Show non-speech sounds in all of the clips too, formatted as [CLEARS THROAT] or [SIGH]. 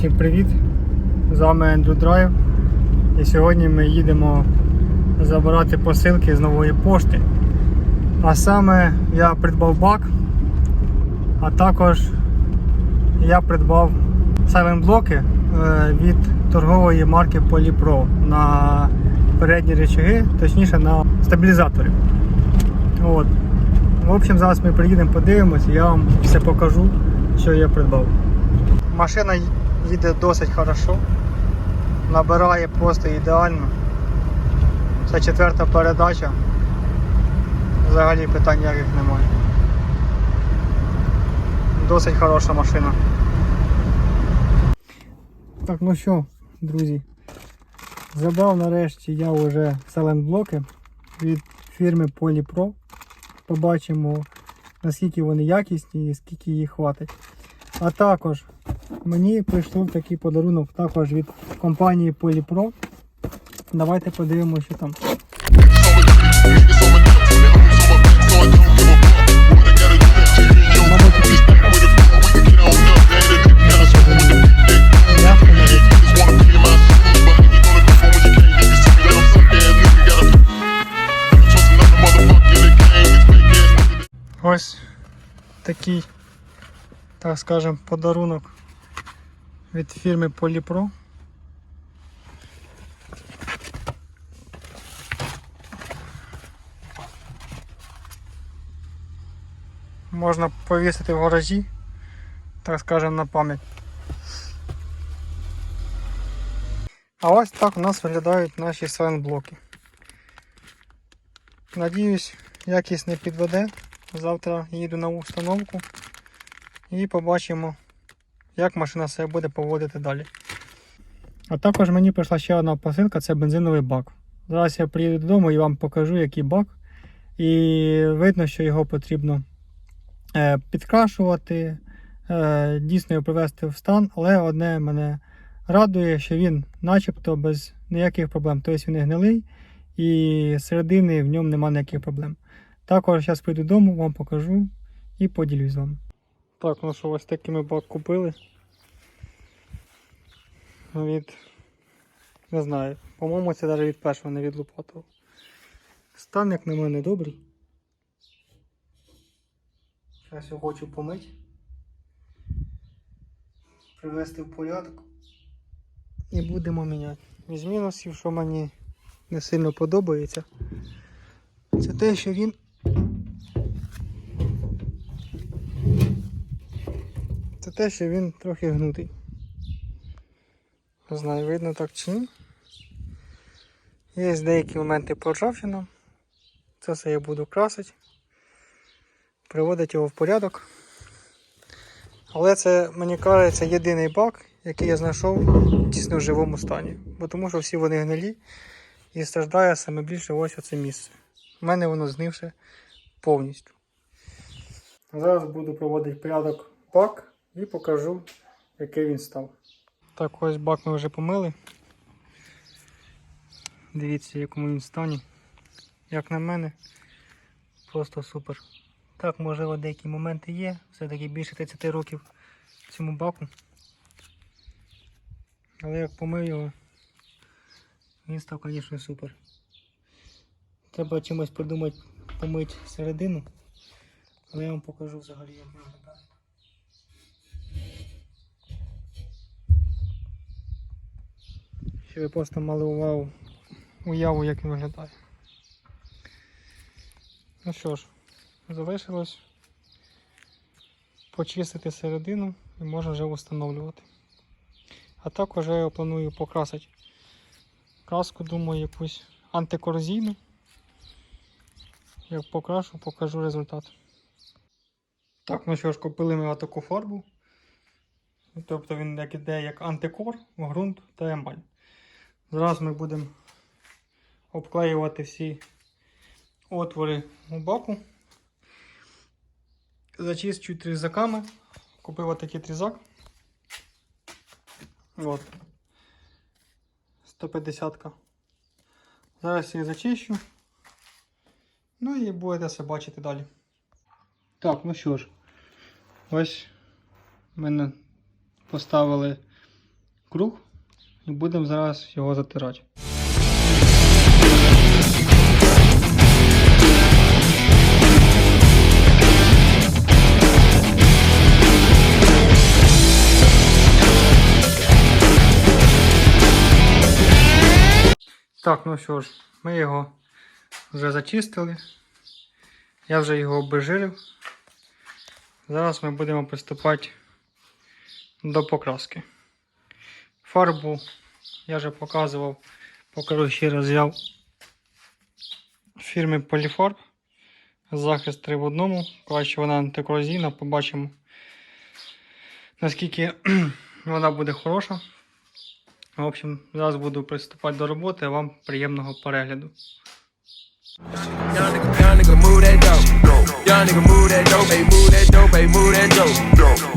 Всім привіт! З вами Andrew Drive. І сьогодні ми їдемо забирати посилки з нової пошти. А саме я придбав бак, а також я придбав сайлент-блоки від торгової марки Polypro на передні речаги, точніше на стабілізатори. От. В общем, зараз ми приїдемо, подивимося, я вам все покажу, що я придбав. Машина їде досить хорошо, набирає просто ідеально. Це четверта передача. Взагалі питань ніяких немає. Досить хороша машина. Так, ну що, друзі, забрав нарешті я вже селендблоки від фірми Polypro. Побачимо наскільки вони якісні і скільки їх хватить. А також мені прийшов такий подарунок також від компанії Polypro. Давайте подивимося, що там. Ось такий, так скажем, подарунок від фірми Polypro. Можна повісити в гаражі, так скажем, на пам'ять. А ось так у нас виглядають наші сайлент-блоки. Надіюсь, якість не підведе. Завтра їду на установку і побачимо, як машина себе буде поводити далі. А також мені прийшла ще одна посилка це бензиновий бак. Зараз я приїду додому і вам покажу, який бак. І видно, що його потрібно е, підкрашувати, е, дійсно його привести в стан, але одне мене радує, що він начебто без ніяких проблем. Тобто він гнилий і середини в ньому немає ніяких проблем. Також зараз прийду додому, вам покажу і поділюсь з вами. Так, ну що, ось такий ми бак купили. Від. Не знаю. По-моєму, це навіть від першого, не від лопатого. Стан, як на мене, добрий. Зараз його хочу помити. Привести в порядок. І будемо міняти. Із мінусів, що мені не сильно подобається. Це те, що він те, що він трохи гнутий. Не знаю, видно так чи ні. Є деякі моменти поржавчина. Це все я буду красити, приводити його в порядок. Але це, мені кажеться, єдиний бак, який я знайшов дійсно в живому стані. Бо тому що всі вони гнилі і страждає саме більше ось оце місце. У мене воно знивше повністю. Зараз буду проводити порядок бак і покажу, який він став. Так, ось бак ми вже помили. Дивіться, якому він стані. Як на мене, просто супер. Так, можливо, деякі моменти є. Все-таки більше 30 років цьому баку. Але як помив його, він став, звісно, супер. Треба чимось придумати помити середину, але я вам покажу взагалі, як він виглядає. Щоб ви просто мали увагу, уяву, як він виглядає. Ну що ж, залишилось почистити середину і можна вже встановлювати. А також я планую покрасити. Краску, думаю, якусь антикорозійну. Як покрашу, покажу результат. Так, ну що ж, купили ми таку фарбу. Тобто він як іде як антикор, ґрунт та емаль. Зараз ми будемо обклеювати всі отвори у баку. Зачищу трізаками. Купив отакий трізак. От. 150. -ка. Зараз їх зачищу. Ну і будете все бачити далі. Так, ну що ж, ось мене поставили круг і будемо зараз його затирати. Так, ну що ж, ми його вже зачистили. Я вже його обезжирив. Зараз ми будемо приступати до покраски. Фарбу я вже показував, покажу ще раз фірми Polyfarb. Захист 3 в одному. Краще вона антикорозійна, побачимо наскільки [CLEARS THROAT] вона буде хороша. В общем, зараз буду приступати до роботи, вам приємного перегляду. Young nigga, move that dope. Nigga, move that dope, hey, move that dope.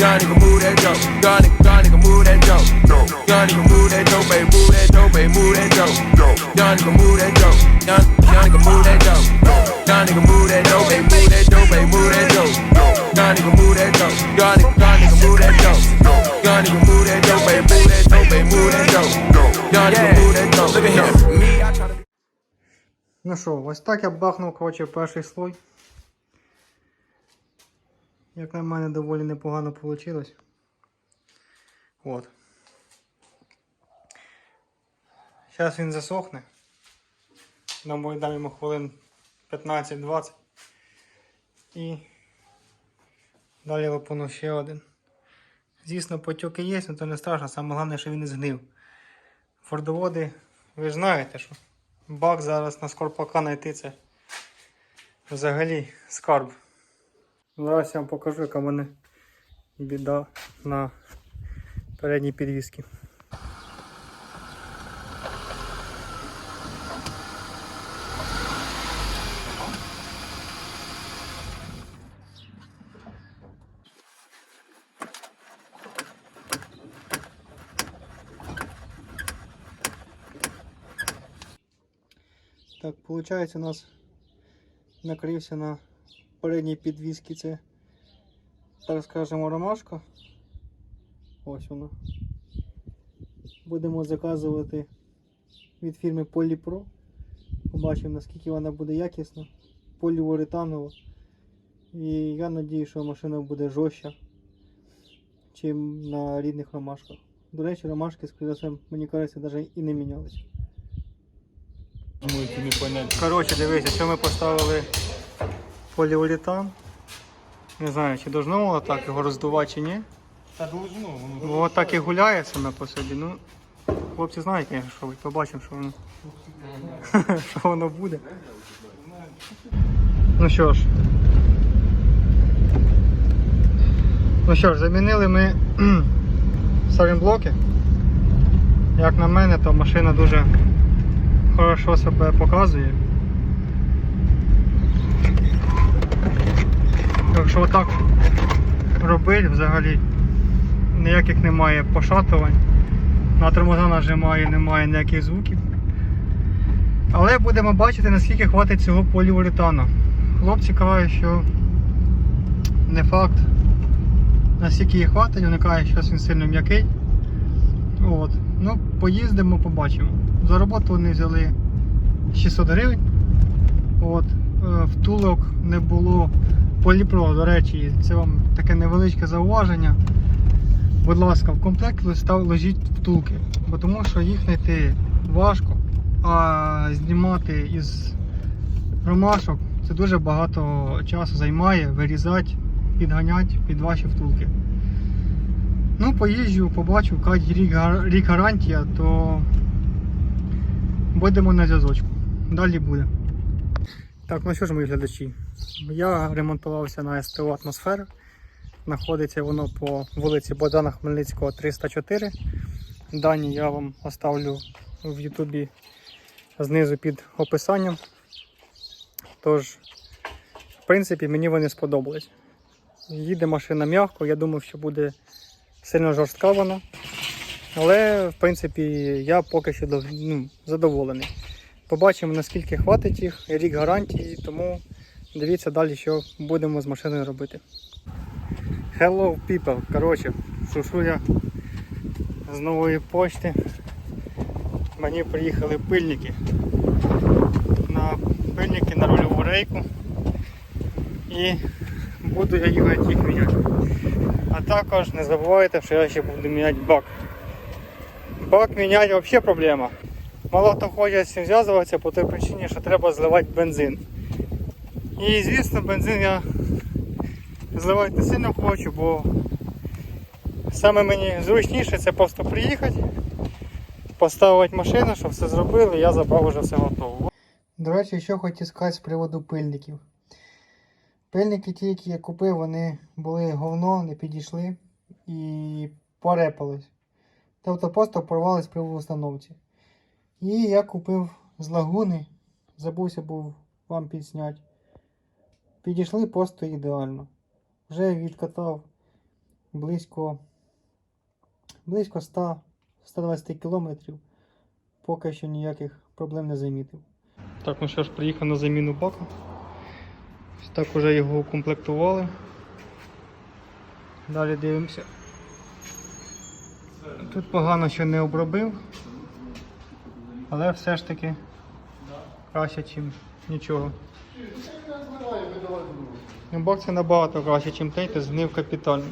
Young nigga, move that dope. Young nigga, young nigga, move that dope. Young nigga, move that dope, hey, move that dope, hey, move that dope. Young nigga, move that dope. Young, young nigga, move that dope. Young nigga, move that dope, hey, move that dope, hey, move that dope. Young nigga, move that dope. Young nigga, young nigga, move that dope. Young nigga, move that dope, hey, move that dope, hey, move that dope. Young nigga, move that dope. Look at to. Ну що, ось так я бахнув, коротше, перший слой. Як на мене, доволі непогано вийшло. От. Зараз він засохне. Дамо дам йому хвилин 15-20. І далі лопану ще один. Звісно, потьоки є, але то не страшно. Саме головне, що він не згнив. Фордоводи, ви ж знаєте, що бак зараз на скорпака знайти це взагалі скарб. Зараз я вам покажу, яка в мене біда на передній підвісці. Так, виходить, у нас накрився на передній підвісці це, так скажемо, ромашка. Ось вона. Будемо заказувати від фірми Polypro. Побачимо наскільки вона буде якісна, поліуретанова. І я надію, що машина буде жорстча, чим на рідних ромашках. До речі, ромашки, скоріше, за все, мені кажеться, навіть і не мінялися. Коротше, дивися, що ми поставили поліуретан. Не знаю, чи должно воно так його роздувати чи ні. Та должно, воно от так і гуляє саме по собі. Ну, хлопці знають, звісно, що ви. Побачимо, що воно, [LAUGHS] що воно буде. Ну що ж. Ну що ж, замінили ми [CLEARS THROAT] сайлентблоки. Як на мене, то машина дуже хорошо себе показує. Якщо отак робити взагалі ніяких немає пошатувань. На тормоза нажимає, немає ніяких звуків. Але будемо бачити, наскільки хватить цього поліуретану. Хлопці кажуть, що не факт, наскільки їх хватить, кажуть, що він сильно м'який. От. Ну, поїздимо, побачимо. За роботу вони взяли 600 гривень. От. е, Втулок не було поліпро, до речі, це вам таке невеличке зауваження. Будь ласка, в комплект ложіть втулки, бо тому що їх знайти важко, а знімати із ромашок це дуже багато часу займає, вирізати, підганяти під ваші втулки. Ну, поїжджу, побачу, кажуть рік, рік гарантія, то будемо на зв'язочку. Далі буде. Так, ну що ж, мої глядачі? Я ремонтувався на СТО атмосфера. Знаходиться воно по вулиці Богдана Хмельницького 304. Дані я вам оставлю в Ютубі знизу під описанням. Тож, в принципі, мені вони сподобались. Їде машина м'яко, я думав, що буде сильно жорстка вона. Але, в принципі, я поки що ну, задоволений. Побачимо, наскільки хватить їх, рік гарантії, тому дивіться далі, що будемо з машиною робити. Hello people. Коротше, я з нової почти мені приїхали пильники. На пильники на рульову рейку. І буду я їхати їх міняти. А також не забувайте, що я ще буду міняти бак. Бак міняти взагалі проблема. Мало хто хоче зв'язуватися по той причині, що треба зливати бензин. І звісно бензин я зливати не сильно хочу, бо саме мені зручніше це просто приїхати, поставити машину, щоб все зробили, я забрав вже все готово. До речі, що хотів сказати з приводу пильників. Пильники ті, які я купив, вони були говно, не підійшли і порепались. Тобто просто порвались при установці. І я купив з лагуни, забувся був вам підсняти. Підійшли просто ідеально. Вже відкатав близько, близько 100 120 кілометрів. Поки що ніяких проблем не замітив. Так, ну що ж, приїхав на заміну бака. Ось Так уже його укомплектували. Далі дивимося. Тут погано, що не обробив, але все ж таки краще, ніж нічого. Ну, бак це набагато краще, ніж той, ти згнив капітально.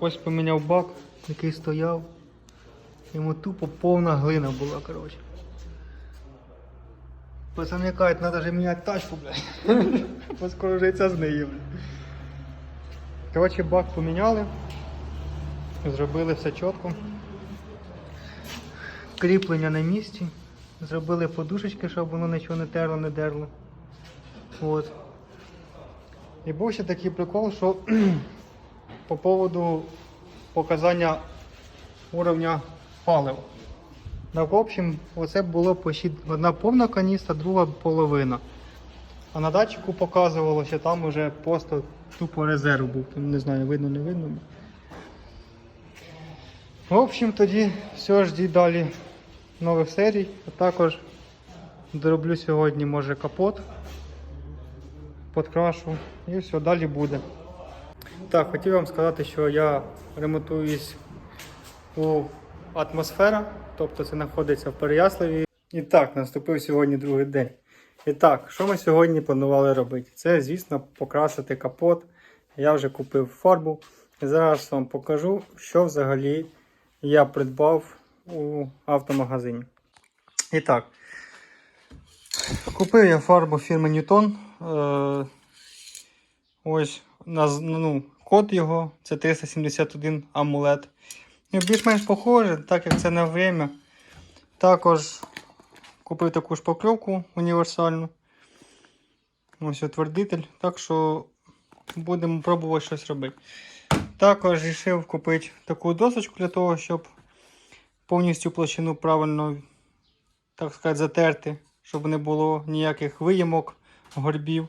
Ось поміняв бак, який стояв. Йому тупо повна глина була, коротше. Пацани кажуть, треба вже міняти тачку, блядь. [LAUGHS] Бо скоро вже і ця зниє, блядь. Коротше, бак поміняли. Зробили все чітко. Кріплення на місці. Зробили подушечки, щоб воно нічого не терло, не дерло. От. І був ще такий прикол, що [CLEARS THROAT] по поводу показання уровня палива. Так, в общем, оце було почти одна повна каністра, друга половина. А на датчику показувало, що там уже просто тупо резерв був. Не знаю, видно, не видно. В общем, тоді все, ждіть далі нових серій. А також дороблю сьогодні, може, капот, подкрашу і все, далі буде. Так, хотів вам сказати, що я ремонтуюсь у атмосфера, тобто це знаходиться в Переяславі. І так, наступив сьогодні другий день. І так, що ми сьогодні планували робити? Це, звісно, покрасити капот. Я вже купив фарбу. І зараз вам покажу, що взагалі я придбав у автомагазині. І так, купив я фарбу фірми Newton. Е, ось ну, код його це 371 амулет. Ну, Більш-менш похоже, так як це на время. Також купив таку шпакльовку універсальну. Ось утвердитель. Так що будемо пробувати щось робити. Також вирішив купити таку досочку для того, щоб повністю площину правильно, так сказати, затерти, щоб не було ніяких виямок, горбів.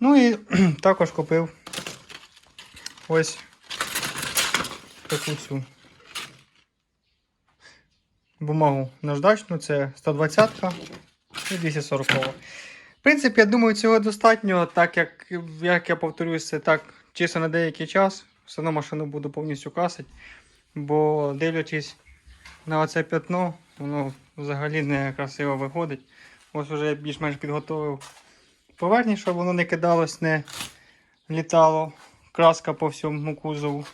Ну і [CLEARS THROAT] також купив ось таку всю бумагу наждачну, це 120-ка і 240. В принципі, я думаю, цього достатньо, так як, як я повторюсь, це так чисто на деякий час. Все одно машину буду повністю касити, бо дивлячись на оце п'ятно, воно взагалі не красиво виходить. Ось вже більш-менш підготовив поверхні, щоб воно не кидалось, не літало краска по всьому кузову.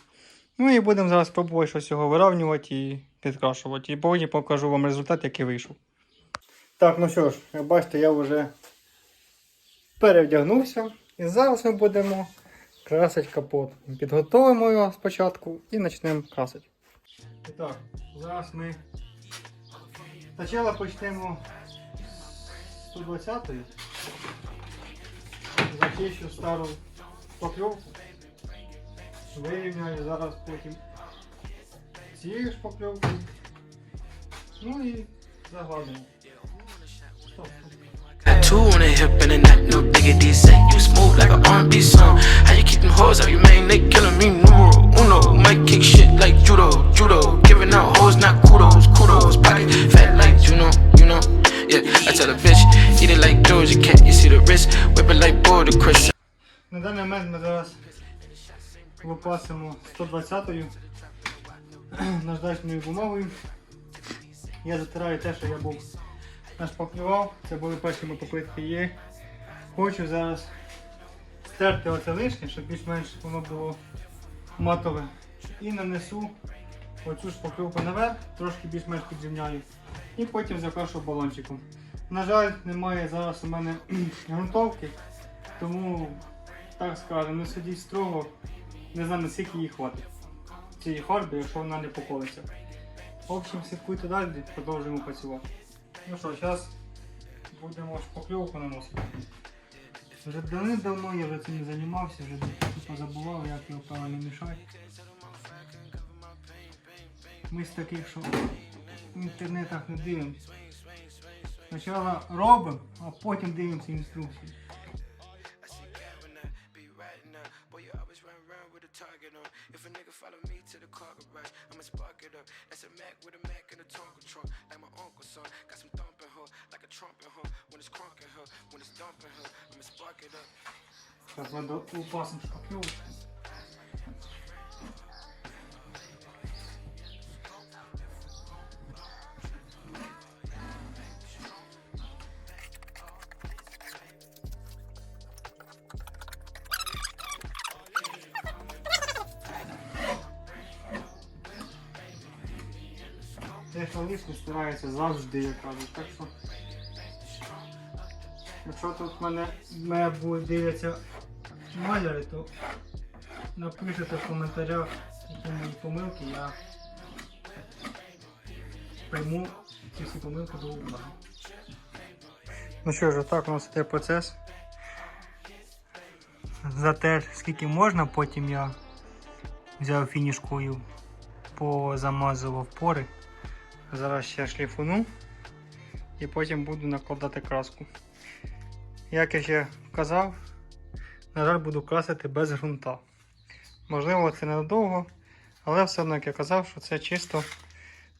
Ну і будемо зараз пробувати щось його виравнювати і підкрашувати. І потім покажу вам результат, який вийшов. Так, ну що ж, як бачите, я вже перевдягнувся. І зараз ми будемо красити капот. Підготовимо його спочатку і почнемо красити. І так, зараз ми спочатку почнемо з 120-ї. Зачищу стару шпакльовку. Вирівняю зараз потім цією шпакльовкою. Ну і загладимо. Стоп. Two on the hip and a neck, diggity. Say you smooth like an R&B song. How you keep them hoes out, you man? They killing me. Numero uno, might kick shit like judo, judo. Giving out hoes, not kudos, kudos. Pocket fat you know, you know. Yeah, I tell a bitch, eat it like Doja Cat. You see the wrist, whip it like Border Chris. На даний момент ми зараз випасимо 120-ю. наждачною бумагою. Я затираю те, що я був нашпаклював. Це були перші мої попитки є. Хочу зараз стерти оце лишнє, щоб більш-менш воно було матове. І нанесу оцю шпаклювку наверх, трошки більш-менш підрівняю. І потім закрашу балончиком. На жаль, немає зараз у мене [CLEARS THROAT] грунтовки, тому так скажемо, не судіть строго, не знаю наскільки їй хватить. Цієї фарби, якщо вона не поколиться. В общем, слідкуйте далі, продовжуємо працювати. Ну що, зараз будемо шпакльовку наносити. Вже давним-давно я вже цим не займався, вже тупо забував, як його правильно мішати. Ми з таких, що в інтернетах не дивимося. Спочатку робимо, а потім дивимося on. If a nigga follow me to the car garage, I'ma spark it up. That's a Mac with a Mac and a Tonka truck. Like my uncle's son. Got some thumping her, like a trumpet her. When it's crunking her, when it's dumping her, I'ma spark it up. Зараз треба упасом шпакльовку. Те, лишнє старається завжди, як кажуть. Так що, якщо тут мене, мене дивляться маляри, то напишите в коментарях, які мої помилки, я прийму ці всі помилки до уваги. Ну що ж, так у нас іде процес. Затер скільки можна, потім я взяв фінішкою, позамазував пори. Зараз ще шліфуну і потім буду накладати краску. Як я ще казав, на жаль, буду красити без ґрунта. Можливо, це ненадовго, але все одно, як я казав, що це чисто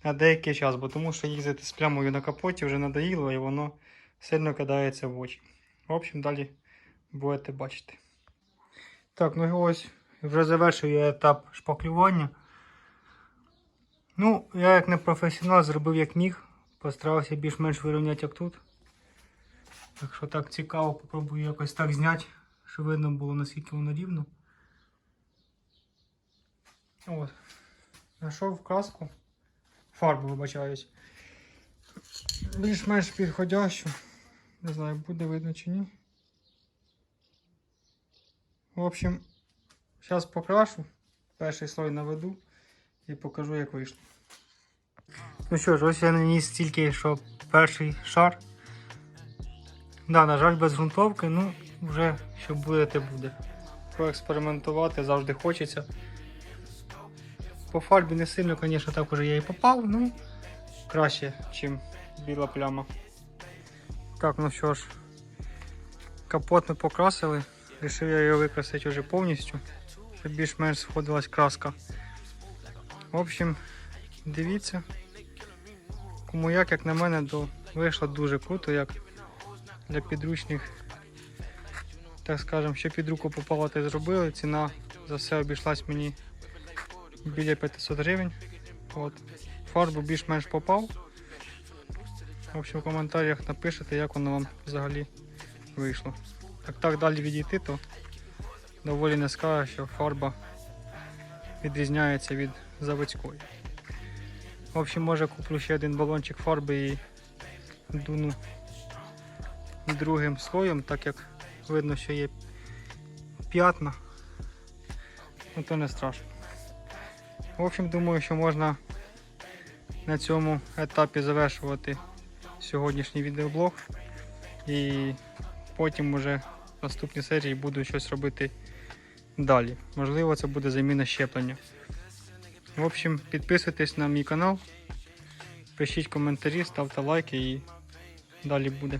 на деякий час, бо тому що їздити з плямою на капоті вже надоїло і воно сильно кидається в очі. В общем, далі будете бачити. Так, ну і ось вже завершую етап шпаклювання. Ну, я як не професіонал зробив як міг, постарався більш-менш вирівняти як тут. Якщо так цікаво, попробую якось так зняти, щоб видно було наскільки воно рівно. От. Знайшов краску. Фарбу, вибачаюсь. Більш-менш підходящу. Не знаю, буде видно чи ні. В общем, зараз покрашу. Перший слой наведу і покажу, як вийшло. Ну що ж, ось я наніс тільки що перший шар. Да, на жаль, без ґрунтовки, ну вже що буде, те буде. Проекспериментувати завжди хочеться. По фарбі не сильно, звісно, так уже я і попав, ну краще, ніж біла пляма. Так, ну що ж, капот ми покрасили. Рішив я його викрасити вже повністю, щоб більш-менш сходилась краска. В общем, дивіться. Кому як, як на мене, то вийшло дуже круто, як для підручних, так скажемо, що під руку попало, те зробили. Ціна за все обійшлась мені біля 500 гривень. От. Фарбу більш-менш попав. В общем, в коментарях напишете, як воно вам взагалі вийшло. Як так далі відійти, то доволі не скажу, що фарба відрізняється від заводської. В общем, може куплю ще один балончик фарби і дуну другим слоєм, так як видно, що є п'ятна, ну то не страшно. В общем, думаю, що можна на цьому етапі завершувати сьогоднішній відеоблог. І потім уже в наступній серії буду щось робити далі. Можливо, це буде заміна щеплення. В общем, підписуйтесь на мій канал, пишіть коментарі, ставте лайки і далі буде.